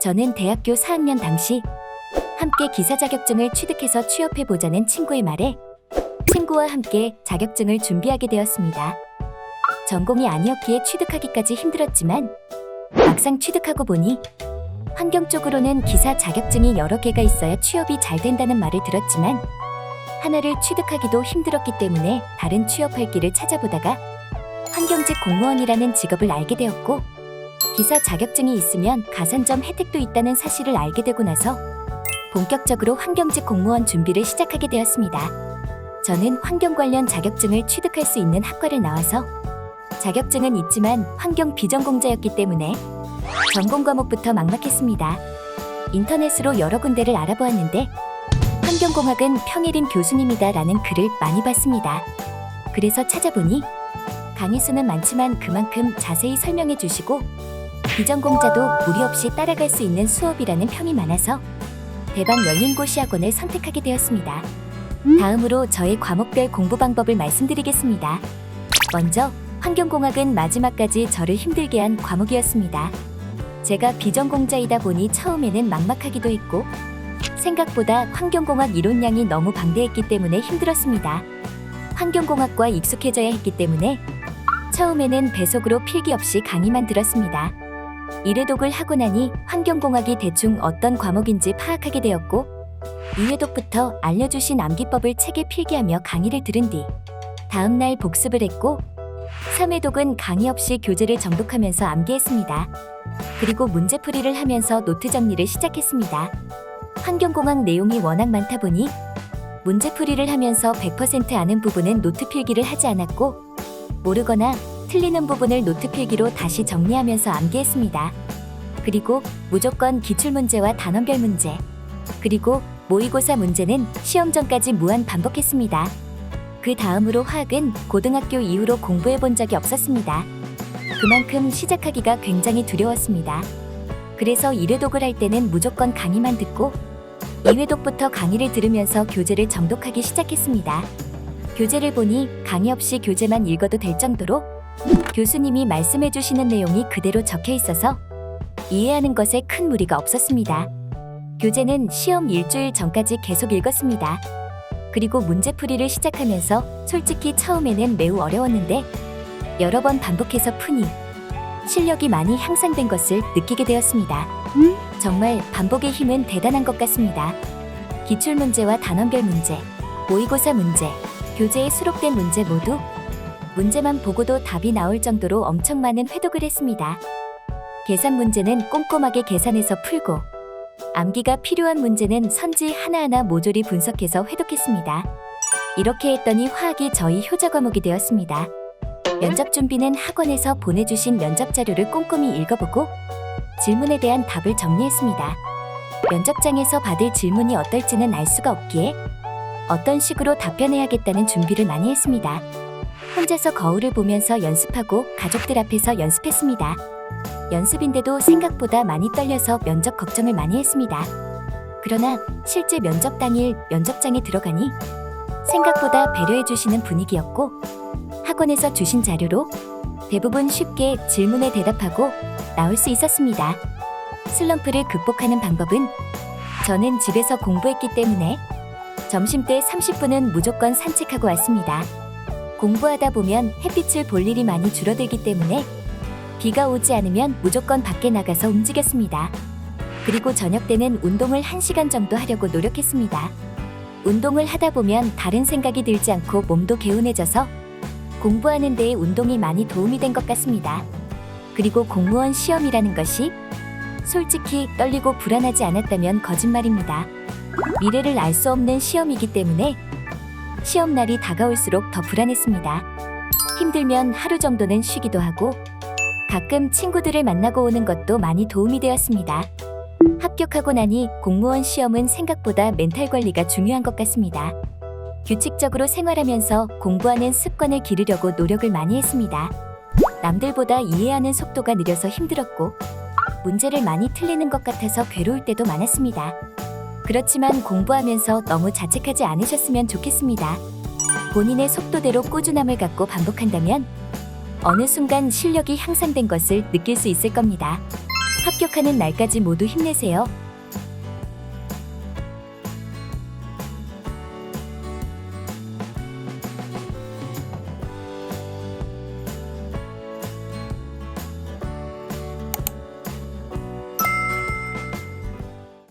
저는 대학교 4학년 당시 함께 기사 자격증을 취득해서 취업해 보자는 친구의 말에 친구와 함께 자격증을 준비하게 되었습니다. 전공이 아니었기에 취득하기까지 힘들었지만 막상 취득하고 보니 환경 쪽으로는 기사 자격증이 여러 개가 있어야 취업이 잘 된다는 말을 들었지만 하나를 취득하기도 힘들었기 때문에 다른 취업할 길을 찾아보다가 환경직 공무원이라는 직업을 알게 되었고 기사 자격증이 있으면 가산점 혜택도 있다는 사실을 알게 되고 나서 본격적으로 환경직 공무원 준비를 시작하게 되었습니다. 저는 환경 관련 자격증을 취득할 수 있는 학과를 나와서 자격증은 있지만 환경 비전공자였기 때문에 전공 과목부터 막막했습니다. 인터넷으로 여러 군데를 알아보았는데 환경공학은 평일임 교수님이다라는 글을 많이 봤습니다. 그래서 찾아보니 강의 수는 많지만 그만큼 자세히 설명해 주시고 비전공자도 무리 없이 따라갈 수 있는 수업이라는 평이 많아서 대박 열린 고시 학원을 선택하게 되었습니다. 다음으로 저의 과목별 공부 방법을 말씀드리겠습니다. 먼저 환경공학은 마지막까지 저를 힘들게 한 과목이었습니다. 제가 비전공자이다 보니 처음에는 막막하기도 했고 생각보다 환경공학 이론량이 너무 방대했기 때문에 힘들었습니다. 환경공학과 익숙해져야 했기 때문에 처음에는 배속으로 필기 없이 강의만 들었습니다. 1회독을 하고 나니 환경공학이 대충 어떤 과목인지 파악하게 되었고 2회독부터 알려주신 암기법을 책에 필기하며 강의를 들은 뒤 다음 날 복습을 했고 3회독은 강의 없이 교재를 정독하면서 암기했습니다. 그리고 문제풀이를 하면서 노트 정리를 시작했습니다. 환경공학 내용이 워낙 많다 보니 문제풀이를 하면서 100% 아는 부분은 노트 필기를 하지 않았고 모르거나 틀리는 부분을 노트 필기로 다시 정리하면서 암기했습니다. 그리고 무조건 기출 문제와 단원별 문제, 그리고 모의고사 문제는 시험 전까지 무한 반복했습니다. 그 다음으로 화학은 고등학교 이후로 공부해 본 적이 없었습니다. 그만큼 시작하기가 굉장히 두려웠습니다. 그래서 1회독을 할 때는 무조건 강의만 듣고 2회독부터 강의를 들으면서 교재를 정독하기 시작했습니다. 교재를 보니 강의 없이 교재만 읽어도 될 정도로 교수님이 말씀해 주시는 내용이 그대로 적혀 있어서 이해하는 것에 큰 무리가 없었습니다. 교재는 시험 일주일 전까지 계속 읽었습니다. 그리고 문제풀이를 시작하면서 솔직히 처음에는 매우 어려웠는데 여러 번 반복해서 푸니 실력이 많이 향상된 것을 느끼게 되었습니다. 정말 반복의 힘은 대단한 것 같습니다. 기출 문제와 단원별 문제, 모의고사 문제, 교재에 수록된 문제 모두 문제만 보고도 답이 나올 정도로 엄청 많은 회독을 했습니다. 계산 문제는 꼼꼼하게 계산해서 풀고 암기가 필요한 문제는 선지 하나하나 모조리 분석해서 회독했습니다. 이렇게 했더니 화학이 저희 효자 과목이 되었습니다. 면접 준비는 학원에서 보내주신 면접 자료를 꼼꼼히 읽어보고 질문에 대한 답을 정리했습니다. 면접장에서 받을 질문이 어떨지는 알 수가 없기에 어떤 식으로 답변해야겠다는 준비를 많이 했습니다. 혼자서 거울을 보면서 연습하고 가족들 앞에서 연습했습니다. 연습인데도 생각보다 많이 떨려서 면접 걱정을 많이 했습니다. 그러나 실제 면접 당일 면접장에 들어가니 생각보다 배려해주시는 분위기였고 학원에서 주신 자료로 대부분 쉽게 질문에 대답하고 나올 수 있었습니다. 슬럼프를 극복하는 방법은 저는 집에서 공부했기 때문에 점심 때 30분은 무조건 산책하고 왔습니다. 공부하다 보면 햇빛을 볼 일이 많이 줄어들기 때문에 비가 오지 않으면 무조건 밖에 나가서 움직였습니다. 그리고 저녁 때는 운동을 1시간 정도 하려고 노력했습니다. 운동을 하다 보면 다른 생각이 들지 않고 몸도 개운해져서 공부하는 데에 운동이 많이 도움이 된 것 같습니다. 그리고 공무원 시험이라는 것이 솔직히 떨리고 불안하지 않았다면 거짓말입니다. 미래를 알 수 없는 시험이기 때문에 시험 날이 다가올수록 더 불안했습니다. 힘들면 하루 정도는 쉬기도 하고 가끔 친구들을 만나고 오는 것도 많이 도움이 되었습니다. 합격하고 나니 공무원 시험은 생각보다 멘탈 관리가 중요한 것 같습니다. 규칙적으로 생활하면서 공부하는 습관을 기르려고 노력을 많이 했습니다. 남들보다 이해하는 속도가 느려서 힘들었고 문제를 많이 틀리는 것 같아서 괴로울 때도 많았습니다. 그렇지만 공부하면서 너무 자책하지 않으셨으면 좋겠습니다. 본인의 속도대로 꾸준함을 갖고 반복한다면 어느 순간 실력이 향상된 것을 느낄 수 있을 겁니다. 합격하는 날까지 모두 힘내세요.